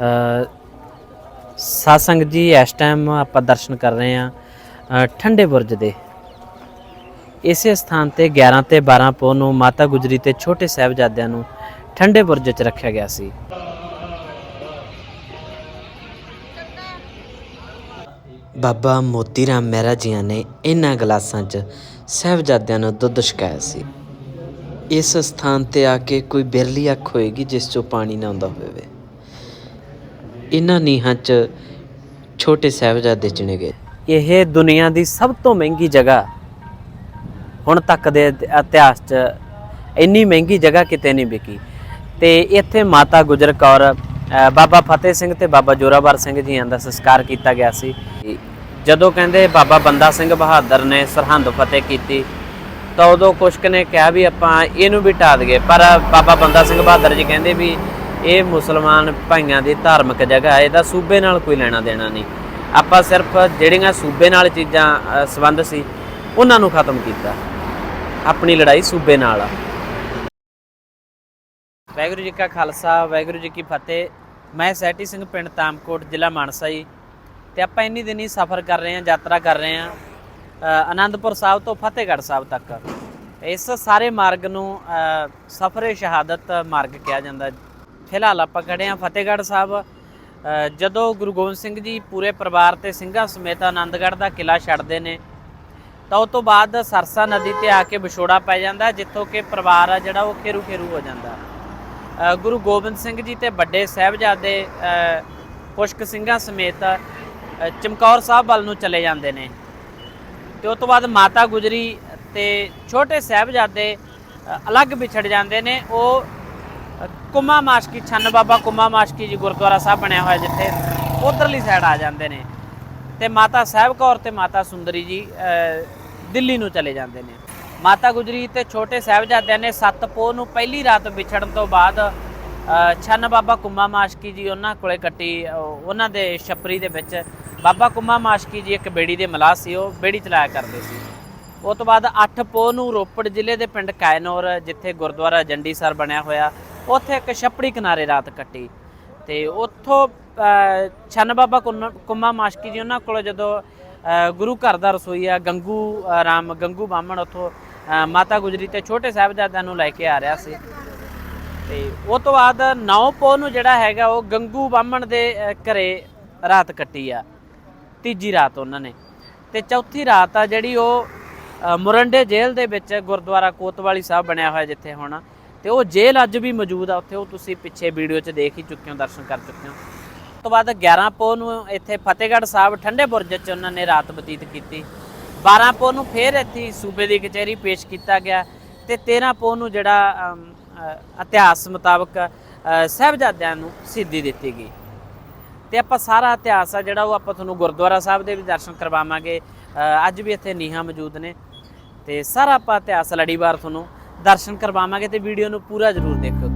ਅ, ਜੀ ਇਸ ਟਾਈਮ ਆਪਾਂ ਦਰਸ਼ਨ ਕਰ ਰਹੇ ਹਾਂ ਠੰਡੇ ਬੁਰਜ ਦੇ। ਇਸੇ ਸਥਾਨ ਤੇ 11 ਤੇ 12 ਪੋਹ ਨੂੰ ਮਾਤਾ ਗੁਜਰੀ ਤੇ ਛੋਟੇ ਸਾਹਿਬਜ਼ਾਦਿਆਂ ਨੂੰ ਠੰਡੇ ਬੁਰਜ 'ਚ ਰੱਖਿਆ ਗਿਆ ਸੀ। ਬਾਬਾ ਮੋਤੀ ਰਾਮ ਮਹਿਰਾ ਜੀਆਂ ਨੇ ਇਹਨਾਂ ਗਲਾਸਾਂ 'ਚ ਸਾਹਿਬਜ਼ਾਦਿਆਂ ਨੂੰ ਦੁੱਧ ਛਕਾਇਆ ਸੀ। ਇਸ ਸਥਾਨ ਤੇ ਆ ਕੇ ਕੋਈ ਬਿਰਲੀ ਅੱਖ ਹੋਏਗੀ ਜਿਸ 'ਚੋਂ ਪਾਣੀ ਨਾ ਆਉਂਦਾ ਹੋਵੇ। ਇਹਨਾਂ ਨੀਹਾਂ 'ਚ ਛੋਟੇ ਸਾਹਿਬਜ਼ਾਦੇ ਚੁਣੇ ਗਏ। ਇਹ ਦੁਨੀਆ ਦੀ ਸਭ ਤੋਂ ਮਹਿੰਗੀ ਜਗ੍ਹਾ ਹੁਣ ਤੱਕ ਦੇ ਇਤਿਹਾਸ 'ਚ ਇੰਨੀ ਮਹਿੰਗੀ ਜਗ੍ਹਾ ਕਿਤੇ ਨਹੀਂ ਵਿਕੀ। ਤੇ ਇੱਥੇ ਮਾਤਾ ਗੁਜਰ ਕੌਰ ਬਾਬਾ ਫਤਿਹ ਸਿੰਘ ਤੇ ਬਾਬਾ ਜੋਰਾਵਰ ਸਿੰਘ ਜੀਆਂ ਦਾ ਸੰਸਕਾਰ ਕੀਤਾ ਗਿਆ ਸੀ। ਜਦੋਂ ਕਹਿੰਦੇ ਬਾਬਾ ਬੰਦਾ ਸਿੰਘ ਬਹਾਦਰ ਨੇ ਸਰਹੰਦ ਫਤਿਹ ਕੀਤੀ, ਤਾਂ ਉਦੋਂ ਕੁਛ ਨੇ ਕਿਹਾ ਵੀ ਆਪਾਂ ਇਹਨੂੰ ਵੀ ਢਾ ਦਈਏ। ਪਰ ਬਾਬਾ ਬੰਦਾ ਸਿੰਘ ਬਹਾਦਰ ਜੀ ਕਹਿੰਦੇ ਵੀ ਇਹ ਮੁਸਲਮਾਨ ਭਾਈਆਂ ਦੀ ਧਾਰਮਿਕ ਜਗ੍ਹਾ ਹੈ ਇਹਦਾ ਸੂਬੇ ਨਾਲ ਕੋਈ ਲੈਣਾ ਦੇਣਾ ਨਹੀਂ। ਆਪਾਂ ਸਿਰਫ ਜਿਹੜੀਆਂ ਸੂਬੇ ਨਾਲ ਚੀਜ਼ਾਂ ਸੰਬੰਧ ਸੀ ਉਹਨਾਂ ਨੂੰ ਖਤਮ ਕੀਤਾ। ਆਪਣੀ ਲੜਾਈ ਸੂਬੇ ਨਾਲ ਆ। ਵਾਹਿਗੁਰੂ ਜੀ ਕਾ ਖਾਲਸਾ ਵਾਹਿਗੁਰੂ ਜੀ ਕੀ ਫਤਿਹ। ਮੈਂ ਸੈਟੀ ਸਿੰਘ ਪਿੰਡ ਤਾਮਕੋਟ ਜ਼ਿਲ੍ਹਾ ਮਾਨਸਾ ਜੀ। ਤੇ ਆਪਾਂ ਇੰਨੀ ਦਿਨੀ ਸਫ਼ਰ ਕਰ ਰਹੇ ਹਾਂ ਯਾਤਰਾ ਕਰ ਰਹੇ ਹਾਂ ਅ, ਆਨੰਦਪੁਰ ਸਾਹਿਬ ਤੋਂ ਫਤਿਹਗੜ੍ਹ ਸਾਹਿਬ ਤੱਕ। ਇਸ ਸਾਰੇ ਮਾਰਗ ਨੂੰ ਸਫ਼ਰੇ ਸ਼ਹਾਦਤ ਮਾਰਗ ਕਿਹਾ ਜਾਂਦਾ। ਫਿਲਹਾਲ ਆਪਾਂ ਖੜੇ ਹਾਂ ਫਤਿਹਗੜ੍ਹ ਸਾਹਿਬ। ਜਦੋਂ ਗੁਰੂ ਗੋਬਿੰਦ ਸਿੰਘ ਜੀ ਪੂਰੇ ਪਰਿਵਾਰ ਤੇ ਸਿੰਘਾਂ ਸਮੇਤ ਆਨੰਦਗੜ੍ਹ ਦਾ ਕਿਲਾ ਛੱਡਦੇ ਨੇ, ਤਾਂ ਉਸ ਤੋਂ ਬਾਅਦ ਸਰਸਾ ਨਦੀ ਤੇ ਆ ਕੇ ਵਿਛੋੜਾ ਪੈ ਜਾਂਦਾ, ਜਿੱਥੋਂ ਕਿ ਪਰਿਵਾਰ ਆ ਜਿਹੜਾ ਉਹ ਖੇਰੂ ਖੇਰੂ ਹੋ ਜਾਂਦਾ। ਗੁਰੂ ਗੋਬਿੰਦ ਸਿੰਘ ਜੀ ਤੇ ਵੱਡੇ ਸਾਹਿਬਜ਼ਾਦੇ ਪੁਸ਼ਕ ਸਿੰਘਾਂ ਸਮੇਤ ਚਮਕੌਰ ਸਾਹਿਬ ਵੱਲ ਨੂੰ ਚਲੇ ਜਾਂਦੇ ਨੇ। ਤੇ ਉਸ ਤੋਂ ਬਾਅਦ ਮਾਤਾ ਗੁਜਰੀ ਤੇ ਛੋਟੇ ਸਾਹਿਬਜ਼ਾਦੇ ਅਲੱਗ ਵਿਛੜ ਜਾਂਦੇ ਨੇ, ਉਹ ਕੁਮਾ ਮਾਸ਼ਕੀ, ਛੰਨ ਬਾਬਾ ਕੁਮਾ ਮਾਸ਼ਕੀ ਜੀ ਗੁਰਦੁਆਰਾ ਸਾਹਿਬ ਬਣਿਆ ਹੋਇਆ ਜਿੱਥੇ ਉਧਰਲੀ ਸਾਈਡ ਆ ਜਾਂਦੇ ਨੇ। ਤੇ ਮਾਤਾ ਸਾਹਿਬ ਕੌਰ ਤੇ ਮਾਤਾ ਸੁੰਦਰੀ ਜੀ ਦਿੱਲੀ ਨੂੰ ਚਲੇ ਜਾਂਦੇ ਨੇ। ਮਾਤਾ ਗੁਜਰੀ ਤੇ ਛੋਟੇ ਸਾਹਿਬਜ਼ਾਦਿਆਂ ਨੇ ਸੱਤ ਪੋਹ ਨੂੰ ਪਹਿਲੀ ਰਾਤ ਵਿਛੜਨ ਤੋਂ ਬਾਅਦ ਛੰਨ ਬਾਬਾ ਕੁੰਮਾ ਮਾਸ਼ਕੀ ਜੀ ਉਹਨਾਂ ਕੋਲੇ ਕੱਟੀ ਉਹਨਾਂ ਦੇ ਛਪਰੀ ਦੇ ਵਿੱਚ। ਬਾਬਾ ਕੁੰਮਾ ਮਾਸ਼ਕੀ ਜੀ ਇੱਕ ਬੇੜੀ ਦੇ ਮਲਾਹ ਸੀ, ਉਹ ਬੇੜੀ ਚਲਾਇਆ ਕਰਦੇ ਸੀ। ਉਸ ਤੋਂ ਬਾਅਦ 8 ਪੋਹ ਨੂੰ ਰੋਪੜ ਜ਼ਿਲ੍ਹੇ ਦੇ ਪਿੰਡ ਕਾਇਨੌਰ, ਜਿੱਥੇ ਗੁਰਦੁਆਰਾ ਜੰਡੀਸਰ ਬਣਿਆ ਹੋਇਆ। ਉੱਥੇ ਇੱਕ ਛੱਪੜੀ ਕਿਨਾਰੇ ਰਾਤ ਕੱਟੀ ਤੇ ਉੱਥੋਂ ਛੰਨ ਬਾਬਾ ਕੁੰਨ- ਕੁੰਮਾ ਮਾਸ਼ਕੀ ਜੀ ਉਹਨਾਂ ਕੋਲ ਜਦੋਂ ਗੁਰੂ ਘਰ ਦਾ ਰਸੋਈਆ ਗੰਗੂ ਰਾਮ ਗੰਗੂ ਬਾਹਮਣ ਉੱਥੋਂ ਮਾਤਾ ਗੁਜਰੀ ਤੇ ਛੋਟੇ ਸਾਹਿਬਜ਼ਾਦਿਆਂ ਨੂੰ ਲੈ ਕੇ ਆ ਰਿਹਾ ਸੀ। ਤੇ ਉਹ ਤੋਂ ਬਾਅਦ ਨੌ ਨੂੰ ਜਿਹੜਾ ਹੈਗਾ ਉਹ ਗੰਗੂ ਬਾਹਮਣ ਦੇ ਅ, ਘਰੇ ਰਾਤ ਕੱਟੀ ਆ। ਤੀਜੀ ਰਾਤ ਉਹਨਾਂ ਨੇ। ਤੇ ਚੌਥੀ ਰਾਤ ਆ ਜਿਹੜੀ ਉਹ ਮੁਰੰਡੇ ਜੇਲ੍ਹ ਦੇ ਵਿੱਚ ਗੁਰਦੁਆਰਾ ਕੋਤਵਾਲੀ ਸਾਹਿਬ ਬਣਿਆ ਹੋਇਆ ਜਿੱਥੇ ਹੁਣ ਤੇ ਉਹ ਜੇਲ੍ਹ ਅੱਜ ਵੀ ਮੌਜੂਦ ਆ ਉੱਥੇ ਉਹ ਤੁਸੀਂ ਪਿੱਛੇ ਵੀਡੀਓ 'ਚ ਦੇਖ ਹੀ ਚੁੱਕੇ ਹੋ ਦਰਸ਼ਨ ਕਰ ਚੁੱਕੇ ਹੋ। ਉਸ ਤੋਂ ਬਾਅਦ 11 ਪੋ ਨੂੰ ਇੱਥੇ ਫਤਿਹਗੜ੍ਹ ਸਾਹਿਬ ਠੰਡੇ ਬੁਰਜ 'ਚ ਉਹਨਾਂ ਨੇ ਰਾਤ ਬਤੀਤ ਕੀਤੀ। 12 ਪੋ ਨੂੰ ਫੇਰ ਇੱਥੇ ਸੂਬੇ ਦੀ ਕਚਹਿਰੀ ਪੇਸ਼ ਕੀਤਾ ਗਿਆ ਤੇ 13 ਪੋ ਨੂੰ ਜਿਹੜਾ ਇਤਿਹਾਸ ਮੁਤਾਬਕ ਅ, ਸਾਹਿਬਜ਼ਾਦਿਆਂ ਨੂੰ ਸਿੱਧੀ ਦਿੱਤੀ ਗਈ। ਤੇ ਆਪਾਂ ਸਾਰਾ ਇਤਿਹਾਸ ਆ ਜਿਹੜਾ ਉਹ ਆਪਾਂ ਤੁਹਾਨੂੰ ਗੁਰਦੁਆਰਾ ਸਾਹਿਬ ਦੇ ਵੀ ਦਰਸ਼ਨ ਕਰਵਾਵਾਂਗੇ। ਅੱਜ ਵੀ ਇੱਥੇ ਨੀਹਾਂ ਮੌਜੂਦ ਨੇ। ਤੇ ਸਾਰਾ ਆਪਾਂ ਇਤਿਹਾਸ ਲੜੀਵਾਰ ਤੁਹਾਨੂੰ ਦਰਸ਼ਨ ਕਰਵਾਵਾਂਗੇ ਤੇ ਵੀਡੀਓ ਨੂੰ ਪੂਰਾ ਜ਼ਰੂਰ ਦੇਖਿਓ।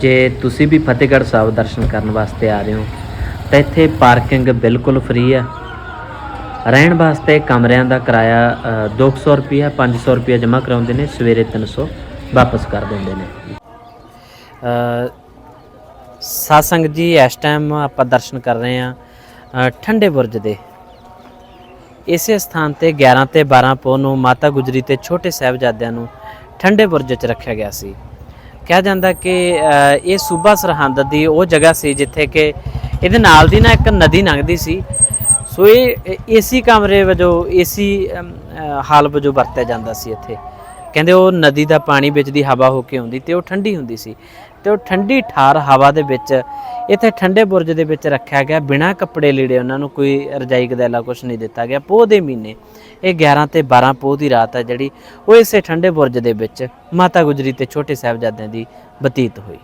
ਜੇ ਤੁਸੀਂ ਵੀ ਫਤਿਹਗੜ੍ਹ ਸਾਹਿਬ ਦਰਸ਼ਨ ਕਰਨ ਵਾਸਤੇ ਆ ਰਹੇ ਹੋ ਤਾਂ ਇੱਥੇ ਪਾਰਕਿੰਗ ਬਿਲਕੁਲ ਫ੍ਰੀ ਆ। ਰਹਿਣ ਵਾਸਤੇ ਕਮਰਿਆਂ ਦਾ ਕਿਰਾਇਆ ਅ, 200 ਰੁਪਿਆ 500 ਰੁਪਿਆ ਜਮ੍ਹਾਂ ਕਰਾਉਂਦੇ ਨੇ ਸਵੇਰੇ 300 ਵਾਪਸ ਕਰ ਦਿੰਦੇ ਨੇ। ਸਾਧ ਜੀ ਇਸ ਟਾਈਮ ਆਪਾਂ ਦਰਸ਼ਨ ਕਰ ਰਹੇ ਹਾਂ ਠੰਡੇ ਬੁਰਜ ਦੇ। ਇਸੇ ਸਥਾਨ ਤੇ 11 ਤੇ 12 ਪੋਹ ਨੂੰ ਮਾਤਾ ਗੁਜਰੀ ਤੇ ਛੋਟੇ ਸਾਹਿਬਜ਼ਾਦਿਆਂ ਨੂੰ ਠੰਡੇ ਬੁਰਜ 'ਚ ਰੱਖਿਆ ਗਿਆ ਸੀ। ਕਿਹਾ ਜਾਂਦਾ ਕਿ ਇਹ ਸੂਬਾ ਸਰਹੰਦ ਦੀ ਉਹ ਜਗ੍ਹਾ ਸੀ ਜਿੱਥੇ ਕਿ ਇਹਦੇ ਨਾਲ ਦੀ ਨਾ ਇੱਕ ਨਦੀ ਲੰਘਦੀ ਸੀ। ਸੋ ਇਹ ਏਸੀ ਕਮਰੇ ਵਜੋਂ, ਏਸੀ ਹਾਲ ਵਜੋਂ ਵਰਤਿਆ ਜਾਂਦਾ ਸੀ ਇੱਥੇ। ਕਹਿੰਦੇ ਉਹ ਨਦੀ ਦਾ ਪਾਣੀ ਵਿੱਚ ਦੀ ਹਵਾ ਹੋ ਕੇ ਆਉਂਦੀ ਤੇ ਉਹ ਠੰਡੀ ਹੁੰਦੀ ਸੀ। ਤੇ ਉਹ ਠੰਡੀ ਠਾਰ ਹਵਾ ਦੇ ਵਿੱਚ, ਇੱਥੇ ਠੰਡੇ ਬੁਰਜ ਦੇ ਵਿੱਚ ਰੱਖਿਆ ਗਿਆ। ਬਿਨਾਂ ਕੱਪੜੇ ਲੀੜੇ ਉਹਨਾਂ ਨੂੰ ਕੋਈ ਰਜਾਈ ਗਦੈਲਾ ਕੁਝ ਨਹੀਂ ਦਿੱਤਾ ਗਿਆ। ਪੋਹ ਦੇ ਮਹੀਨੇ ਇਹ 11 ਤੇ 12 ਪੋਹ ਦੀ ਰਾਤ ਹੈ ਜਿਹੜੀ ਉਹ ਇਸੇ ਠੰਡੇ ਬੁਰਜ ਦੇ ਵਿੱਚ ਮਾਤਾ ਗੁਜਰੀ ਤੇ ਛੋਟੇ ਸਾਹਿਬਜ਼ਾਦਿਆਂ ਦੀ ਬਤੀਤ ਹੋਈ।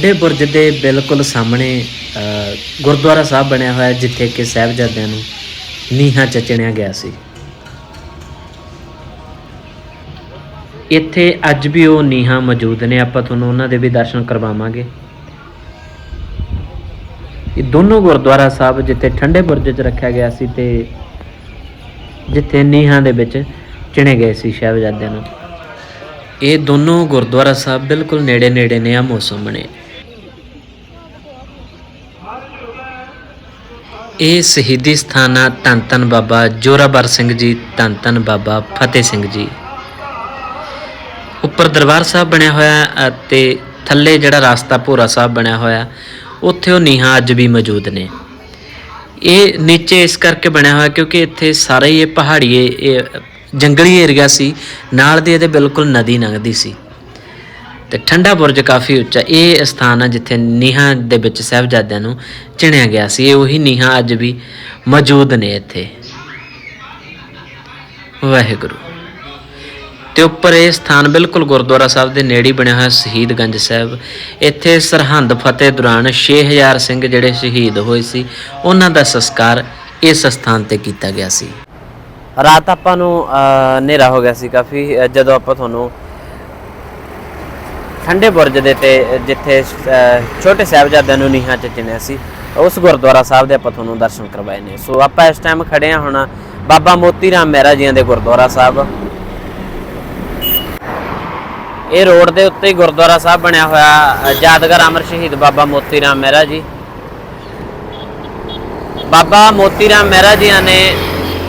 ਠੰਡੇ ਬੁਰਜ ਦੇ ਬਿਲਕੁਲ ਸਾਹਮਣੇ ਗੁਰਦੁਆਰਾ ਸਾਹਿਬ ਬਣਿਆ ਹੋਇਆ, ਜਿੱਥੇ ਕਿ ਸਾਹਿਬਜ਼ਾਦਿਆਂ ਨੂੰ ਨੀਹਾਂ 'ਚ ਚਿਣਿਆ ਗਿਆ ਸੀ। ਇੱਥੇ ਅੱਜ ਵੀ ਉਹ ਨੀਹਾਂ ਮੌਜੂਦ ਨੇ, ਆਪਾਂ ਤੁਹਾਨੂੰ ਉਹਨਾਂ ਦੇ ਵੀ ਦਰਸ਼ਨ ਕਰਵਾਵਾਂਗੇ। ਇਹ ਦੋਨੋਂ ਗੁਰਦੁਆਰਾ ਸਾਹਿਬ ਜਿੱਥੇ ਠੰਡੇ ਬੁਰਜ 'ਚ ਰੱਖਿਆ ਗਿਆ ਸੀ ਤੇ ਜਿੱਥੇ ਨੀਹਾਂ ਦੇ ਵਿੱਚ ਚਿਣੇ ਗਏ ਸੀ ਸਾਹਿਬਜ਼ਾਦਿਆਂ ਨੂੰ। ਇਹ ਦੋਨੋਂ ਗੁਰਦੁਆਰਾ ਸਾਹਿਬ ਬਿਲਕੁਲ ਨੇੜੇ ਨੇੜੇ ਨੇ ਆ ਮੌਸਮ ਬਣੇ ਇਹ ਸ਼ਹੀਦੀ ਸਥਾਨ ਆ ਧੰਨ ਧੰਨ ਬਾਬਾ ਜੋਰਾਵਰ ਸਿੰਘ ਜੀ, ਧੰਨ ਧੰਨ ਬਾਬਾ ਫਤਿਹ ਸਿੰਘ ਜੀ। ਉੱਪਰ ਦਰਬਾਰ ਸਾਹਿਬ ਬਣਿਆ ਹੋਇਆ ਅਤੇ ਥੱਲੇ ਜਿਹੜਾ ਰਸਤਾ ਭੋਰਾ ਸਾਹਿਬ ਬਣਿਆ ਹੋਇਆ ਉੱਥੇ ਉਹ ਨੀਹਾਂ ਅੱਜ ਵੀ ਮੌਜੂਦ ਨੇ। ਇਹ ਨੀਚੇ ਇਸ ਕਰਕੇ ਬਣਿਆ ਹੋਇਆ ਕਿਉਂਕਿ ਇੱਥੇ ਸਾਰੇ ਹੀ ਇਹ ਪਹਾੜੀ ਇਹ ਜੰਗਲੀ ਏਰੀਆ ਸੀ, ਨਾਲ ਦੀ ਇਹਦੇ ਬਿਲਕੁਲ ਨਦੀ ਲੰਘਦੀ ਸੀ। ਤੇ ਠੰਡਾ ਬੁਰਜ ਕਾਫੀ ਉੱਚਾ ਇਹ ਸਥਾਨ ਆ ਜਿੱਥੇ ਨੀਹਾਂ ਦੇ ਵਿੱਚ ਸਾਹਿਬਜ਼ਾਦਿਆਂ ਨੂੰ ਚਿਣਿਆ ਗਿਆ ਸੀ। ਇਹ ਉਹੀ ਨੀਹਾਂ ਅੱਜ ਵੀ ਮੌਜੂਦ ਨੇ ਇੱਥੇ। ਵਾਹਿਗੁਰੂ। ਤੇ ਉੱਪਰ ਇਹ ਸਥਾਨ ਬਿਲਕੁਲ ਗੁਰਦੁਆਰਾ ਸਾਹਿਬ ਦੇ ਨੇੜੇ ਬਣਿਆ ਹੋਇਆ ਸ਼ਹੀਦਗੰਜ ਸਾਹਿਬ। ਇੱਥੇ ਸਰਹੰਦ ਫਤਿਹ ਦੌਰਾਨ 6000 ਸਿੰਘ ਜਿਹੜੇ ਸ਼ਹੀਦ ਹੋਏ ਸੀ ਉਹਨਾਂ ਦਾ ਸੰਸਕਾਰ ਇਸ ਸਥਾਨ ਤੇ ਕੀਤਾ ਗਿਆ ਸੀ। ਰਾਤ ਆਪਾਂ ਨੂੰ ਅਹ, ਹਨੇਰਾ ਹੋ ਗਿਆ ਸੀ ਕਾਫੀ ਜਦੋਂ ਆਪਾਂ ਤੁਹਾਨੂੰ ਠੰਡੇ ਬੁਰਜ ਦੇ ਤੇ ਜਿੱਥੇ ਛੋਟੇ ਸਾਹਿਬਜ਼ਾਦਿਆਂ ਨੂੰ ਨੀਹਾਂ 'ਚ ਚਿਣਿਆ ਸੀ, ਉਸ ਗੁਰਦੁਆਰਾ ਸਾਹਿਬ ਦੇ ਆਪਾਂ ਤੁਹਾਨੂੰ ਦਰਸ਼ਨ ਕਰਵਾਏ ਨੇ। ਸੋ ਆਪਾਂ ਇਸ ਟਾਈਮ ਖੜੇ ਹਾਂ ਹੁਣ ਬਾਬਾ ਮੋਤੀ ਰਾਮ ਮਹਿਰਾ ਜੀਆਂ ਦੇ ਗੁਰਦੁਆਰਾ ਸਾਹਿਬ। ਇਹ ਰੋਡ ਦੇ ਉੱਤੇ ਗੁਰਦੁਆਰਾ ਸਾਹਿਬ ਬਣਿਆ ਹੋਇਆ ਯਾਦਗਾਰ ਅਮਰ ਸ਼ਹੀਦ ਬਾਬਾ ਮੋਤੀ ਰਾਮ ਮਹਿਰਾ ਜੀ। ਬਾਬਾ ਮੋਤੀ ਰਾਮ ਮਹਿਰਾ ਜੀਆਂ ਨੇ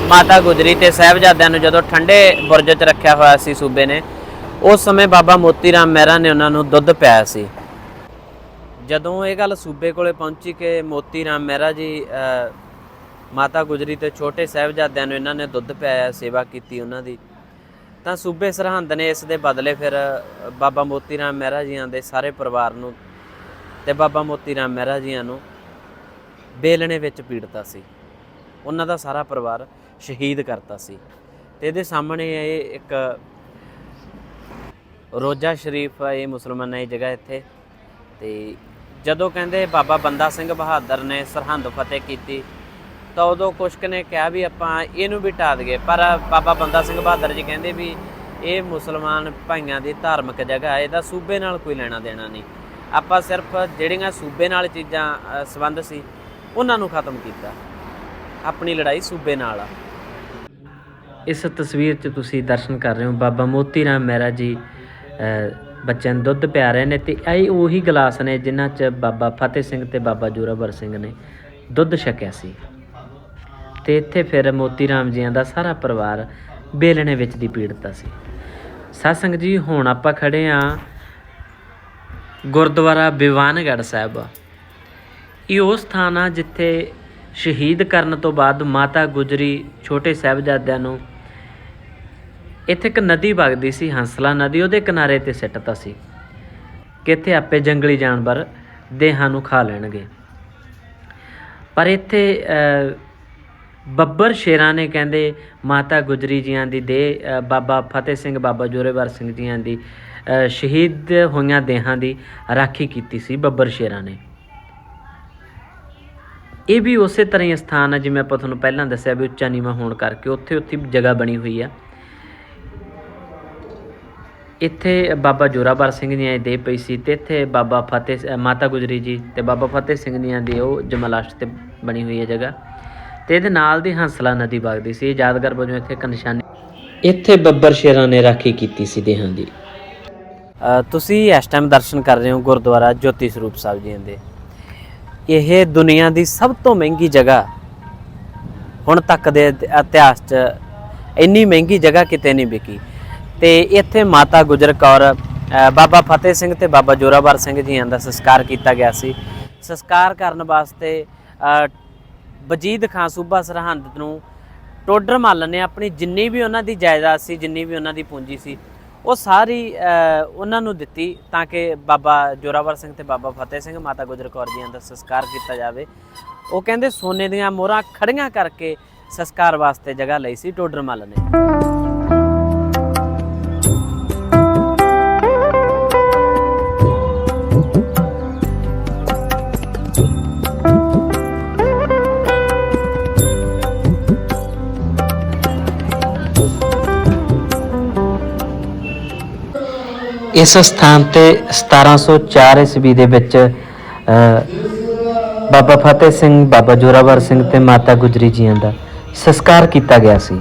ਮਾਤਾ ਗੁਜਰੀ ਤੇ ਸਾਹਿਬਜ਼ਾਦਿਆਂ ਨੂੰ ਜਦੋਂ ਠੰਡੇ ਬੁਰਜ 'ਚ ਰੱਖਿਆ ਹੋਇਆ ਸੀ ਸੂਬੇ ਨੇ ਉਸ ਸਮੇਂ ਬਾਬਾ ਮੋਤੀ ਰਾਮ ਮਹਿਰਾ ਨੇ ਉਹਨਾਂ ਨੂੰ ਦੁੱਧ ਪਿਆਇਆ ਸੀ। ਜਦੋਂ ਇਹ ਗੱਲ ਸੂਬੇ ਕੋਲੇ ਪਹੁੰਚੀ ਕਿ ਮੋਤੀ ਰਾਮ ਮਹਿਰਾ ਜੀ ਮਾਤਾ ਗੁਜਰੀ ਤੇ ਛੋਟੇ ਸਾਹਿਬਜ਼ਾਦਿਆਂ ਨੂੰ ਇਹਨਾਂ ਨੇ ਦੁੱਧ ਪਿਆਇਆ, ਸੇਵਾ ਕੀਤੀ ਉਹਨਾਂ ਦੀ, ਤਾਂ ਸੂਬੇ ਸਰਹੰਦ ਨੇ ਇਸ ਦੇ ਬਦਲੇ ਫਿਰ ਬਾਬਾ ਮੋਤੀ ਰਾਮ ਮਹਿਰਾ ਜੀਆਂ ਦੇ ਸਾਰੇ ਪਰਿਵਾਰ ਨੂੰ ਤੇ ਬਾਬਾ ਮੋਤੀ ਰਾਮ ਮਹਿਰਾ ਜੀਆਂ ਨੂੰ ਬੇਲਣੇ ਵਿੱਚ ਪੀੜਤਾ ਸੀ। ਉਹਨਾਂ ਦਾ ਸਾਰਾ ਪਰਿਵਾਰ ਸ਼ਹੀਦ ਕਰਤਾ ਸੀ। ਤੇ ਇਹਦੇ ਸਾਹਮਣੇ ਇਹ ਇੱਕ ਰੋਜ਼ਾ ਸ਼ਰੀਫ ਇਹ ਮੁਸਲਮਾਨਾਂ ਦੀ ਜਗ੍ਹਾ ਇੱਥੇ। ਤੇ ਜਦੋਂ ਕਹਿੰਦੇ ਬਾਬਾ ਬੰਦਾ ਸਿੰਘ ਬਹਾਦਰ ਨੇ ਸਰਹੰਦ ਫਤਿਹ ਕੀਤੀ, ਤਾਂ ਉਦੋਂ ਕੁਛ ਨੇ ਕਿਹਾ ਵੀ ਆਪਾਂ ਇਹਨੂੰ ਵੀ ਢਾ ਦਈਏ। ਪਰ ਬਾਬਾ ਬੰਦਾ ਸਿੰਘ ਬਹਾਦਰ ਜੀ ਕਹਿੰਦੇ ਵੀ ਇਹ ਮੁਸਲਮਾਨ ਭਾਈਆਂ ਦੀ ਧਾਰਮਿਕ ਜਗ੍ਹਾ ਹੈ ਇਹਦਾ ਸੂਬੇ ਨਾਲ ਕੋਈ ਲੈਣਾ ਦੇਣਾ ਨਹੀਂ। ਆਪਾਂ ਸਿਰਫ ਜਿਹੜੀਆਂ ਸੂਬੇ ਨਾਲ ਚੀਜ਼ਾਂ ਸੰਬੰਧ ਸੀ, ਉਹਨਾਂ ਨੂੰ ਖਤਮ ਕੀਤਾ। ਆਪਣੀ ਲੜਾਈ ਸੂਬੇ ਨਾਲ ਆ। ਇਸ ਤਸਵੀਰ 'ਚ ਤੁਸੀਂ ਦਰਸ਼ਨ ਕਰ ਰਹੇ ਹੋ ਬਾਬਾ ਮੋਤੀ ਰਾਮ ਮਹਿਰਾ ਜੀ ਬੱਚਿਆਂ ਨੂੰ ਦੁੱਧ ਪਿਆ ਰਹੇ ਨੇ ਤੇ ਇਹ ਉਹੀ ਗਲਾਸ ਨੇ ਜਿਨ੍ਹਾਂ 'ਚ ਬਾਬਾ ਫਤਿਹ ਸਿੰਘ ਤੇ ਬਾਬਾ ਜੋਰਾਵਰ ਸਿੰਘ ਨੇ ਦੁੱਧ ਛਕਿਆ ਸੀ। ਤੇ ਇੱਥੇ ਫਿਰ ਮੋਤੀ ਰਾਮ ਜੀਆਂ ਦਾ ਸਾਰਾ ਪਰਿਵਾਰ ਬੇਲਣੇ ਵਿੱਚ ਦੀ ਪੀੜਤਾ ਸੀ। ਸਾਸੰਗ ਜੀ, ਹੁਣ ਆਪਾਂ ਖੜੇ ਆ ਗੁਰਦੁਆਰਾ ਬਿਵਾਨਗੜ੍ਹ ਸਾਹਿਬ। ਇਹ ਉਹ ਸਥਾਨ ਆ ਜਿੱਥੇ ਸ਼ਹੀਦ ਕਰਨ ਤੋਂ ਬਾਅਦ ਮਾਤਾ ਗੁਜਰੀ ਛੋਟੇ ਸਾਹਿਬਜ਼ਾਦਿਆਂ ਨੂੰ ਇੱਥੇ ਇੱਕ ਨਦੀ ਵਗਦੀ ਸੀ, ਹੰਸਲਾ ਨਦੀ, ਉਹਦੇ ਕਿਨਾਰੇ ਤੇ ਸਿੱਟਤਾ ਸੀ। ਕਿ ਇੱਥੇ ਆਪੇ ਜੰਗਲੀ ਜਾਨਵਰ ਦੇਹਾਂ ਨੂੰ ਖਾ ਲੈਣਗੇ। ਪਰ ਇੱਥੇ ਬੱਬਰ ਸ਼ੇਰਾਂ ਨੇ ਕਹਿੰਦੇ, ਮਾਤਾ ਗੁਜਰੀ ਜੀਆਂ ਦੀ ਦੇਹ ਬਾਬਾ ਫਤਿਹ ਸਿੰਘ, ਬਾਬਾ ਜੋਰੇਵਰ ਸਿੰਘ ਜੀਆਂ ਦੀ ਸ਼ਹੀਦ ਹੋਈਆਂ ਦੇਹਾਂ ਦੀ ਰਾਖੀ ਕੀਤੀ ਸੀ ਬੱਬਰ ਸ਼ੇਰਾਂ ਨੇ। ਇਹ ਵੀ ਉਸੇ ਤਰ੍ਹਾਂ ਹੀ ਸਥਾਨ ਹੈ ਜਿਵੇਂ ਆਪਾਂ ਤੁਹਾਨੂੰ ਪਹਿਲਾਂ ਦੱਸਿਆ ਵੀ ਉੱਚਾ ਨੀਵਾਂ ਹੋਣ ਕਰਕੇ ਉੱਥੇ ਉੱਥੇ ਜਗ੍ਹਾ ਬਣੀ ਹੋਈ ਆ। ਇੱਥੇ ਬਾਬਾ ਜੋਰਾਵਰ ਸਿੰਘ ਜੀ ਦੇਹ ਪਈ ਸੀ ਤੇ ਇੱਥੇ ਬਾਬਾ ਫਤਿਹ ਮਾਤਾ ਗੁਜਰੀ ਜੀ ਤੇ ਬਾਬਾ ਫਤਿਹ ਸਿੰਘ ਜੀ ਦੀ ਉਹ ਜਮਲਾਸ਼ਟ ਤੇ ਬਣੀ ਹੋਈ ਹੈ ਜਗ੍ਹਾ ਤੇ ਇਹਦੇ ਨਾਲ ਦੀ ਹੰਸਲਾ ਨਦੀ ਵਗਦੀ ਸੀ, ਇਹ ਯਾਦਗਾਰ ਵਜੋਂ ਇੱਥੇ ਇੱਕ ਨਿਸ਼ਾਨੀ ਇੱਥੇ ਬੱਬਰ ਸ਼ੇਰਾਂ ਨੇ ਰਾਖੀ ਕੀਤੀ ਸੀ ਦੇਹਾਂ ਦੀ। ਤੁਸੀਂ ਇਸ ਟਾਈਮ ਦਰਸ਼ਨ ਕਰ ਰਹੇ ਹੋ ਗੁਰਦੁਆਰਾ ਜੋਤੀ ਸਰੂਪ ਸਾਹਿਬ ਜੀ ਦੇ। ਇਹ ਦੁਨੀਆ ਦੀ ਸਭ ਤੋਂ ਮਹਿੰਗੀ ਜਗ੍ਹਾ ਹੁਣ ਤੱਕ ਦੇ ਇਤਿਹਾਸ 'ਚ ਇੰਨੀ ਮਹਿੰਗੀ ਜਗ੍ਹਾ ਕਿਤੇ ਨਹੀਂ ਵਿਕੀ। ਤੇ ਇੱਥੇ ਮਾਤਾ ਗੁਜਰ ਕੌਰ ਬਾਬਾ ਫਤਿਹ ਸਿੰਘ ਤੇ ਬਾਬਾ ਜੋਰਾਵਰ ਸਿੰਘ ਜੀਆਂ ਦਾ ਸੰਸਕਾਰ ਕੀਤਾ ਗਿਆ ਸੀ। ਸੰਸਕਾਰ ਕਰਨ ਵਾਸਤੇ ਵਜੀਦ ਖਾਨ ਸੂਬਾ ਸਰਹੰਦ ਨੂੰ ਟੋਡਰ ਮੱਲ ਨੇ ਆਪਣੀ ਜਿੰਨੀ ਵੀ ਉਹਨਾਂ ਦੀ ਜਾਇਦਾਦ ਸੀ, ਜਿੰਨੀ ਵੀ ਉਹਨਾਂ ਦੀ ਪੂੰਜੀ ਸੀ, ਉਹ ਸਾਰੀ ਉਹਨਾਂ ਨੂੰ ਦਿੱਤੀ ਤਾਂ ਕਿ ਬਾਬਾ ਜੋਰਾਵਰ ਸਿੰਘ ਤੇ ਬਾਬਾ ਫਤਿਹ ਸਿੰਘ ਮਾਤਾ ਗੁਜਰ ਕੌਰ ਜੀਆਂ ਦਾ ਸੰਸਕਾਰ ਕੀਤਾ ਜਾਵੇ। ਉਹ ਕਹਿੰਦੇ ਸੋਨੇ ਦੀਆਂ ਮੋਹਰਾਂ ਖੜੀਆਂ ਕਰਕੇ ਸੰਸਕਾਰ ਵਾਸਤੇ ਜਗ੍ਹਾ ਲਈ ਸੀ ਟੋਡਰ ਮੱਲ ਨੇ। ਇਸ ਸਥਾਨ ਤੇ 1704 ਈਸਵੀ ਦੇ ਵਿੱਚ ਬਾਬਾ ਫਤਿਹ ਸਿੰਘ, ਬਾਬਾ ਜੋਰਾਵਰ ਸਿੰਘ ਤੇ ਮਾਤਾ ਗੁਜਰੀ ਜੀਆਂ ਦਾ ਸੰਸਕਾਰ ਕੀਤਾ ਗਿਆ ਸੀ।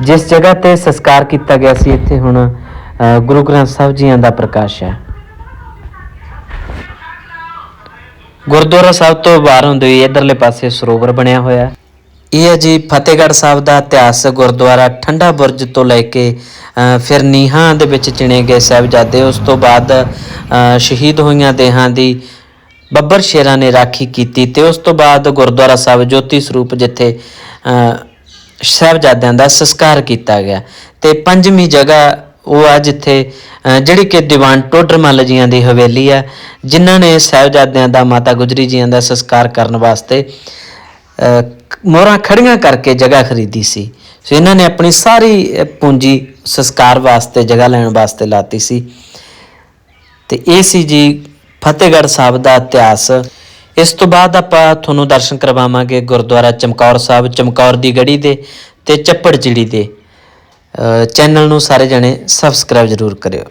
ਜਿਸ ਜਗ੍ਹਾ ਤੇ ਸੰਸਕਾਰ ਕੀਤਾ ਗਿਆ ਸੀ, ਇੱਥੇ ਹੁਣ ਗੁਰੂ ਗ੍ਰੰਥ ਸਾਹਿਬ ਜੀਆਂ ਦਾ ਪ੍ਰਕਾਸ਼ ਹੈ। ਗੁਰਦੁਆਰਾ ਸਾਹਿਬ ਤੋਂ ਬਾਹਰ ਹੁੰਦੇ ਹੋਏ ਇਧਰਲੇ ਪਾਸੇ ਸਰੋਵਰ ਬਣਿਆ ਹੋਇਆ ਹੈ। ਇਹ ਹੈ ਜੀ ਫਤਿਹਗੜ੍ਹ ਸਾਹਿਬ ਦਾ ਇਤਿਹਾਸ ਗੁਰਦੁਆਰਾ ਠੰਡਾ ਬੁਰਜ ਤੋਂ ਲੈ ਕੇ ਫਿਰ ਨੀਹਾਂ ਦੇ ਵਿੱਚ ਚਿਣੇ ਗਏ ਸਾਹਿਬਜ਼ਾਦੇ ਉਸ ਤੋਂ ਬਾਅਦ ਸ਼ਹੀਦ ਹੋਈਆਂ ਦੇਹਾਂ ਦੀ ਬੱਬਰ ਸ਼ੇਰਾਂ ਨੇ ਰਾਖੀ ਕੀਤੀ ਤੇ ਉਸ ਤੋਂ ਬਾਅਦ ਗੁਰਦੁਆਰਾ ਸਾਹਿਬ ਜੋਤੀ ਸਰੂਪ ਜਿੱਥੇ ਅ, ਸਾਹਿਬਜ਼ਾਦਿਆਂ ਦਾ ਸੰਸਕਾਰ ਕੀਤਾ ਗਿਆ ਤੇ ਪੰਜਵੀਂ ਜਗ੍ਹਾ ਉਹ ਆ ਜਿੱਥੇ ਜਿਹੜੀ ਕਿ ਦੀਵਾਨ ਟੋਡਰਮਲ ਜੀਆਂ ਦੀ ਹਵੇਲੀ ਆ ਜਿਨ੍ਹਾਂ ਨੇ ਸਾਹਿਬਜ਼ਾਦਿਆਂ ਦਾ ਮਾਤਾ ਗੁਜਰੀ ਜੀਆਂ ਦਾ ਸੰਸਕਾਰ ਕਰਨ ਵਾਸਤੇ ਮੋਹਰਾਂ ਖੜੀਆਂ ਕਰਕੇ ਜਗ੍ਹਾ ਖਰੀਦੀ ਸੀ। ਸੋ ਇਹਨਾਂ ਨੇ ਆਪਣੀ ਸਾਰੀ ਪੂੰਜੀ ਸੰਸਕਾਰ ਵਾਸਤੇ, ਜਗ੍ਹਾ ਲੈਣ ਵਾਸਤੇ ਲਾਤੀ ਸੀ। ਤੇ ਇਹ ਸੀ ਜੀ ਫਤਿਹਗੜ੍ਹ ਸਾਹਿਬ ਦਾ ਇਤਿਹਾਸ। ਇਸ ਤੋਂ ਬਾਅਦ ਆਪਾਂ ਤੁਹਾਨੂੰ ਦਰਸ਼ਨ ਕਰਵਾਵਾਂਗੇ ਗੁਰਦੁਆਰਾ ਚਮਕੌਰ ਸਾਹਿਬ, ਚਮਕੌਰ ਦੀ ਗੜੀ ਦੇ ਤੇ ਚੱਪੜ ਚਿੜੀ ਦੇ। ਚੈਨਲ ਨੂੰ ਸਾਰੇ ਜਣੇ ਸਬਸਕ੍ਰਾਈਬ ਜ਼ਰੂਰ ਕਰਿਓ।